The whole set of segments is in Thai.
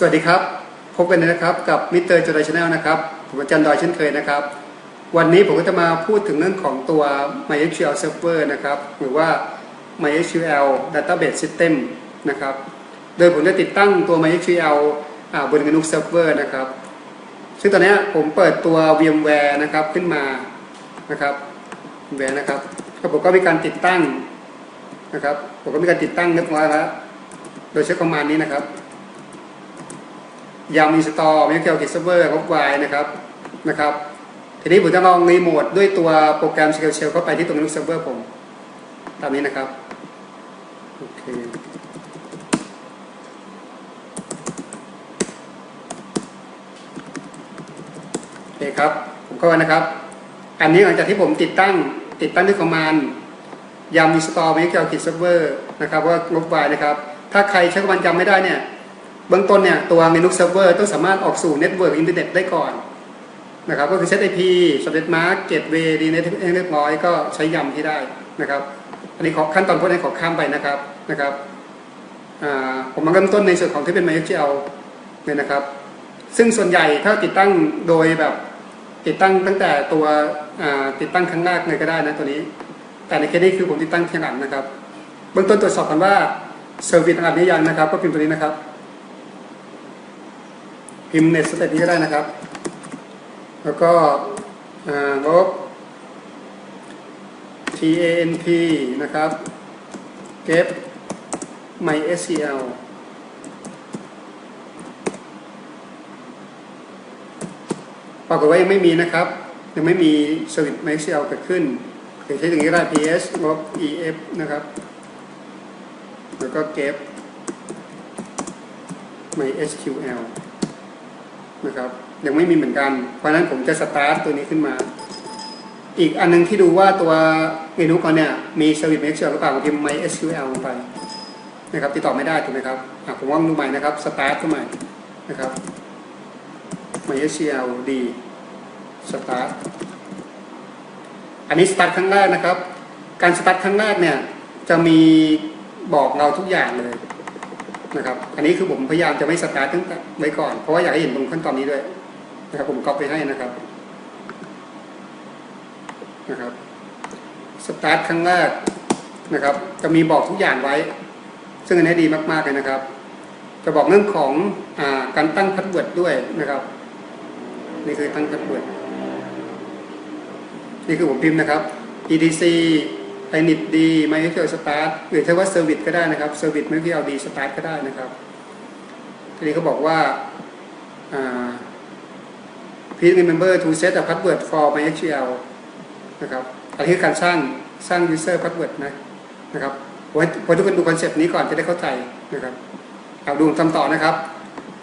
สวัสดีครับ พบกันนะครับกับมิสเตอร์จอยชาแนลนะครับผมอาจารย์ดอยเช่นเคยนะครับ วันนี้ผมก็จะมาพูดถึงเรื่องของตัว MySQL Server นะครับหรือว่า MySQL Database System นะครับโดยผมจะติดตั้งตัว MySQL บน Linux Server นะครับ ซึ่งตอนนี้ผมเปิดตัว VMware นะครับขึ้นมานะครับ VMware นะครับแล้วผมก็มีการติดตั้งนะครับผมก็มีการติดตั้งเรียบร้อยแล้วโดยใช้คอมมานด์นี้นะครับ ยามอินสตอลมิเคิลกิเซเวอร์ครบไวนะครับนะครับ ทีนี้ผมจะลองรีโมทด้วยตัวโปรแกรม SQL Shell เข้าไปที่ตรงนี้เซิร์ฟเวอร์ผม ตามนี้นะครับโอเคโอเคครับ ผมเข้านะครับ อันนี้หลังจากที่ผมติดตั้งติดตั้งด้วยคอมมานด์ยามอินสตอลมิเคิลกิเซเวอร์นะครับว่างบไวนะครับ ถ้าใครใช้คอมมานด์จำไม่ได้เนี่ย บื้องต้นเนี่ยตัว Linux Server ต้องสามารถออกสู่เน็ตเวิร์กอินเทอร์เน็ตได้ก่อนนะครับก็คือ Set IP สำเร็จมาร์กเกตเวย์ดีเน็ตเรียบร้อยก็ใช้ยำที่ได้นะครับ อันนี้ขอขั้นตอนพวกนี้ขอข้ามไปนะครับนะครับผมมาเริ่มต้นในส่วนของที่เป็น MySQL เนี่ยนะครับ ซึ่งส่วนใหญ่ถ้าติดตั้งโดยแบบติดตั้งตั้งแต่ตัวติดตั้งครั้งแรกเลยก็ได้นะตัวนี้ แต่ในเคสนี้คือผมติดตั้งทีหลังนะครับ เบื้องต้นตรวจสอบกันว่าเซอร์วิสอันนี้ยังนะครับ ก็พิมพ์ตัวนี้นะครับ พิมพ์เน็ตสเตตนี้ก็ได้นะครับ แล้วก็ลบ tanp นะครับ get mysql ปรากฏว่ายังไม่มีนะครับ ยังไม่มีสวิต mysql เกิดขึ้นหรือใช้อย่างนี้ก็ได้ ps ลบ ef นะครับ แล้วก็ get mysql นะครับยังไม่มีเหมือนกัน เพราะฉะนั้นผมจะสตาร์ทตัวนี้ขึ้นมา อีกอันนึงที่ดูว่าตัวเมนูเขาเนี่ยมีสวิต MySQL หรือเปล่าผมพิมพ์ MySQL ลงไปนะครับติดต่อไม่ได้ถูกไหมครับผมว่าดูใหม่นะครับสตาร์ทขึ้นใหม่นะครับ MySQL ดีสตาร์ทอันนี้สตาร์ทครั้งแรกนะครับ การสตาร์ทครั้งแรกเนี่ยจะมีบอกเราทุกอย่างเลย นะครับ อันนี้คือผมพยายามจะไม่สตาร์ทตั้งแต่ไว้ก่อน เพราะว่าอยากให้เห็นตรงขั้นตอนนี้ด้วยนะครับ ผมก๊อปไปให้นะครับนะครับสตาร์ทครั้งแรกนะครับ จะมีบอกทุกอย่างไว้ ซึ่งอันนี้ดีมากๆเลยนะครับ จะบอกเรื่องของอาการตั้งพาสเวิร์ดด้วยนะครับ นี่คือตั้งพาสเวิร์ดนี่คือผมพิมพ์นะครับ etc init d mysql start หรือใช้ว่า service ก็ได้นะครับ service mysql d start ก็ได้นะครับทีนี้เขาบอกว่า please remember to set a password for mysql นะครับอันนี้คือการสร้างสร้าง user password นะนะครับผมให้ผมทุกคนดูคอนเซปต์นี้ก่อนจะได้เข้าใจนะครับเอาดูทำต่อนะครับ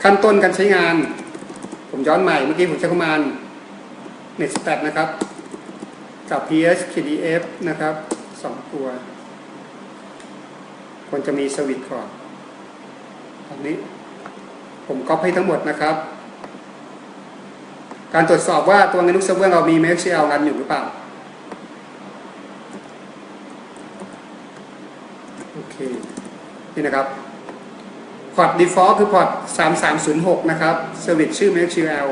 ขั้นต้นการใช้งาน ผมย้อนใหม่เมื่อกี้ผมใช้ประมาณ netstat นะครับ กับ ps kdf นะครับ สองตัว ควรจะมีสวิตก่อนตอนนี้ผมก๊อปให้ทั้งหมดนะครับ การตรวจสอบว่าตัว Linux Server เรามี MySQL รันอยู่หรือเปล่า โอเค นี่นะครับพอร์ต default คือพอร์ต 3306 นะครับ service ชื่อ MySQL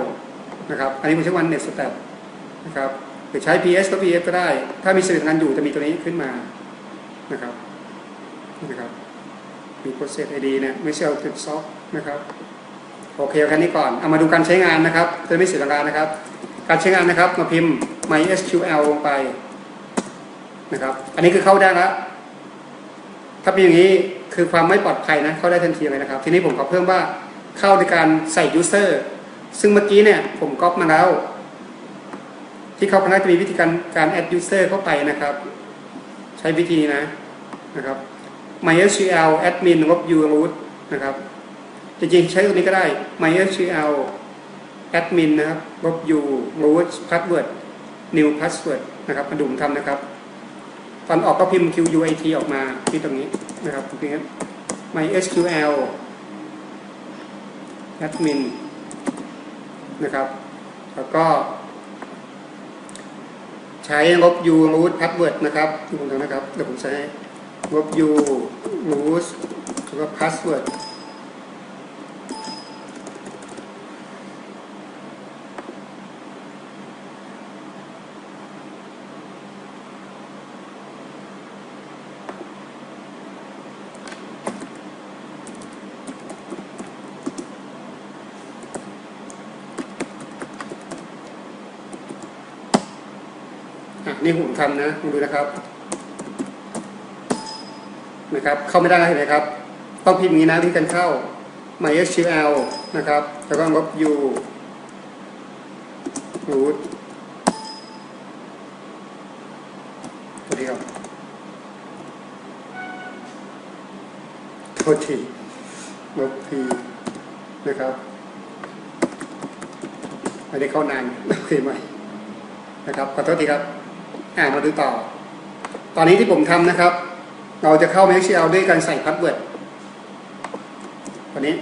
นะครับ อันนี้ผมใช้วัน netstat นะครับ รือใช้ PS ก็ PS ก็ได้ ถ้ามีสื่อทางานอยู่จะมีตัวนี้ขึ้นมานะครับนะครับ มี process ID เนี่ยไม่ใช่เอาติดซอฟนะครับโอเคแค่นี้ก่อน เอามาดูการใช้งานนะครับจะไม่เสียเวลานะครับ การใช้งานนะครับ มาพิมพ์ MySQL ลงไปนะครับ อันนี้คือเข้าได้แล้วถ้าเป็นอย่างนี้คือความไม่ปลอดภัยนะเข้าได้ทันทีเลยนะครับ ทีนี้ผมขอเพิ่มว่าเข้าในการใส่ user ซึ่งเมื่อกี้เนี่ยผมก๊อปมาแล้ว ที่เขาคณะจะมีวิธีการการ add user เข้าไปนะครับ ใช้วิธีนะนะครับ MySQL admin ลบ u root นะครับจริงๆใช้ตัวนี้ก็ได้ MySQL admin นะครับลบ u root password new password นะครับมาดูผมทำนะครับตอนออกก็พิมพ์ QUIT ออกมาที่ตรงนี้นะครับตรงนี้ MySQL admin นะครับ แล้วก็ ใช้งบ u root password นะครับที่ผมทำนะครับเดี๋ยวผมใช้งบ u root แล้วก็ password นี่ผมทำนะลองดูนะครับ นะครับ เข้าไม่ได้เห็นไหมครับ ต้องพิมพ์นี้นะที่กันเข้า MySQL นะครับ แล้วก็ลบ u root ตัวเดียวโทษทีลบ p นะครับอันนี้เข้านานโอเคไหมนะครับขอโทษทีครับ อ่ามาดูต่อ ตอนนี้ที่ผมทำนะครับ เราจะเข้า MySQL ด้วยการใส่พาสเวิร์ดวันนี้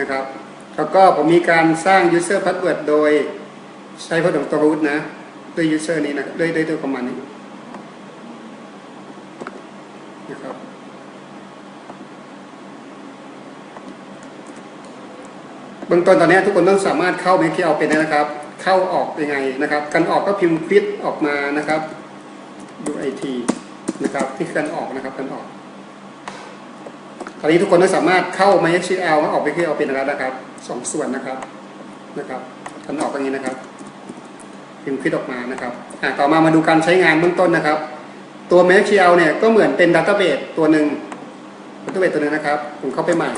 นะครับ แล้วก็ผมมีการสร้าง user password โดยใช้พจน์ตัว root นะ ด้วย user นี้นะด้วยด้วยตัวคอมมานด์นี้นะครับเบื้องต้นตอนนี้ทุกคนต้องสามารถเข้า MySQL เป็นนะครับ เข้าออกยังไงนะครับ การออกก็พิมพ์ quit ออกมานะครับ UIT นะครับนี่การออกนะครับการออกตอนนี้ทุกคนต้องสามารถเข้า MySQL และออกไปที่เอาเป็นแล้วนะครับสองส่วนนะครับนะครับการออกอย่างนี้นะครับ พิมพ์คลิดออกมานะครับอะต่อมามาดูการใช้งานเบื้องต้นนะครับ ตัว MySQL เนี่ยก็เหมือนเป็นดัตต้าเบสตัวหนึ่งดัตต้าเบสตัวหนึ่งนะครับ ผมเข้าไปใหม่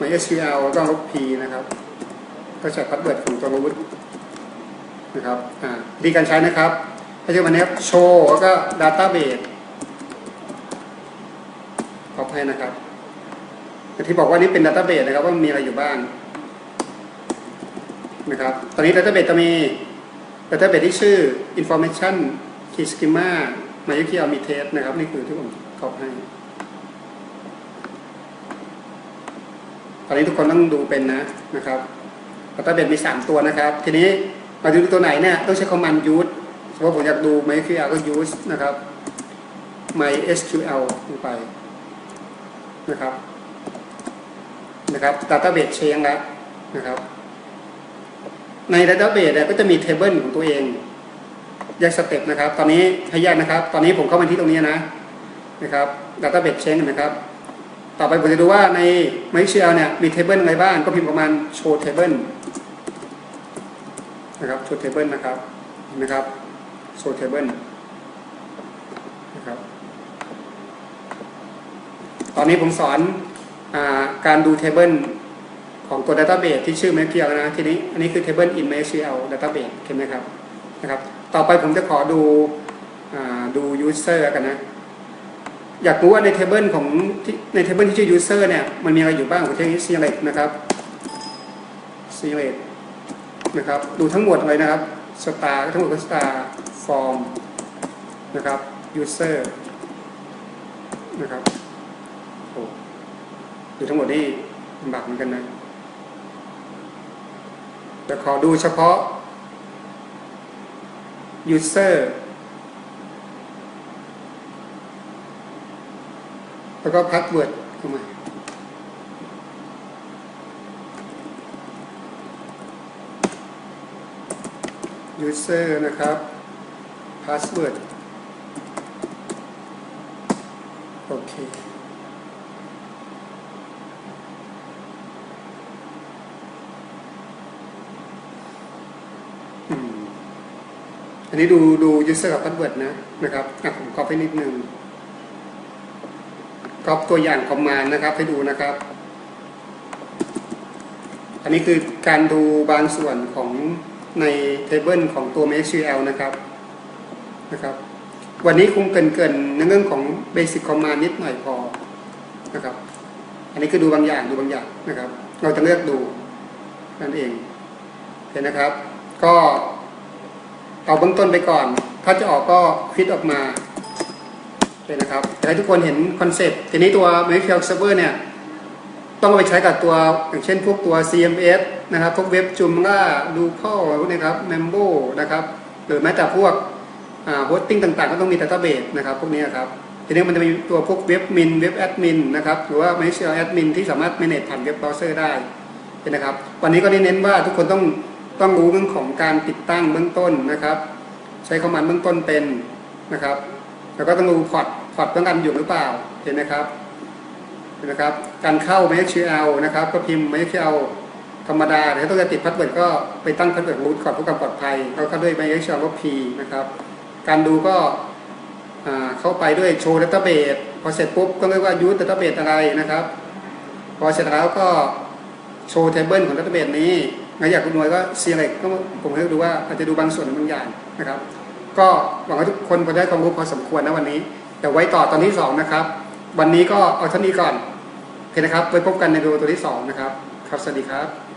MySQL แล้วก็ลบ P นะครับ ก็ใช้พาสเวิร์ดของตัวรูทนะครับอ่าดีการใช้นะครับให้ใช้วันนี้โชว์แล้วก็ดัตต้าเบสขอบให้นะครับที่บอกว่านี่เป็นดัตต้าเบสนะครับว่ามีอะไรอยู่บ้างนะครับตอนนี้ดัตต้าเบสจะมีดัตต้าเบสที่ชื่อ information key schema MySQL มี test นะครับ นี่คือที่ผมขอบให้ ตอนนี้ทุกคนต้องดูเป็นนะนะครับ ดัตต้าเบสมี 3 ตัวนะครับ ทีนี้มาดูตัวไหนเนี่ยต้องใช้คอมมานด์ use สมมติผมอยากดู MySQL ก็ use นะครับ MySQL ลงไปนะครับนะครับ database change แล้วนะครับ ใน database เนี่ยก็จะมี table ของตัวเองแยกสเต็ปนะครับ ตอนนี้ให้แยกนะครับ ตอนนี้ผมเข้ามาที่ตรงนี้นะนะครับ database change นะครับ ต่อไปผมจะดูว่าใน MySQL เนี่ยมี table อะไรบ้างก็พิมพ์ประมาณ show table นะครับ show table นะครับเห็นไหมครับ show table นะครับ ตอนนี้ผมสอนอาการดู table ของตัว database ที่ชื่อ MySQL นะทีนี้อันนี้คือ table in MySQL database เห็นไหมครับนะครับ ต่อไปผมจะขอดูอดู user กันนะ อยากรู้ว่าใน table ของใน table ที่ชื่อ user เนี่ยมันมีอะไรอยู่บ้างผมใช้ select นะครับ select นะครับ ดูทั้งหมดเลยนะครับ star ทั้งหมดก็ star form นะครับ user นะครับโอ้ดูทั้งหมดนี่ลำบากเหมือนกันนะแต่ขอดูเฉพาะ user แล้วก็ password เข้ามา user นะครับ password โอเค อันนี้ดูดู user กับ password นะนะครับอะผมขอไปนิดนึง กรอบตัวอย่างคอมมานด์นะครับ ให้ดูนะครับ อันนี้คือการดูบางส่วนของในเทเบิลของตัว MySQL นะครับนะครับ วันนี้คงเกินๆในเรื่องของ Basic Command นิดหน่อยพอนะครับ อันนี้คือดูบางอย่างดูบางอย่างนะครับ เราจะเลือกดูนั่นเองเห็นนะครับ ก็เอาเบื้องต้นไปก่อน ถ้าจะออกก็คลิกออกมา เลยนะครับให้ทุกคนเห็นคอนเซ็ปต์ทีนี้ตัว MySQL Server เนี่ยต้องเอาไปใช้กับตัวอย่างเช่นพวกตัว CMS นะครับ พวกเว็บจุมล่าดูข้าพวกนี้ครับ Membo นะครับหรือแม้แต่พวกโฮสติ้งต่างๆ ก็ต้องมี Database นะครับพวกนี้ครับทีนี้มันจะมีตัวพวกเว็บมินเว็บแอดมินนะครับหรือว่า MySQL Admin ที่สามารถ manage ผ่านเว็บเบราว์เซอร์ได้นะครับวันนี้ก็ได้เน้นว่าทุกคนต้องต้องรู้เรื่องของการติดตั้งเบื้องต้นนะครับ ใช้คอมมานด์เบื้องต้นเป็นนะครับ แล้วก็ต้องดูพอร์ตพอร์ตต้องการอยู่หรือเปล่าเห็นไหมครับเห็นะครับ การเข้า MySQL นะครับ ก็พิมพ์ MySQL ธรรมดาแต่ถ้าต้องการติดพาสเวิร์ดก็ไปตั้งพาสเวิร์ดรูทก่อนเพื่อความปลอดภัยเขาก็ด้วย MySQL ว่า P นะครับ การดูก็เข้าไปด้วยโชว์ database พอเสร็จปุ๊บก็เรียกว่า use database อะไรนะครับ พอเสร็จแล้วก็โชว์ table ของ database นี้ถ้าอยากดูหน่วยก็ select ก็ผมให้ดูว่าอาจจะดูบางส่วนบางอย่างนะครับ ก็หวังว่าทุกคนจะได้ความรู้พอสมควรนะวันนี้ แต่ไว้ต่อตอนที่สองนะครับ วันนี้ก็เอาเท่านี้ก่อนโอเคนะครับไว้พบกันในวิดีโอตัวที่สองนะครับ ครับสวัสดีครับ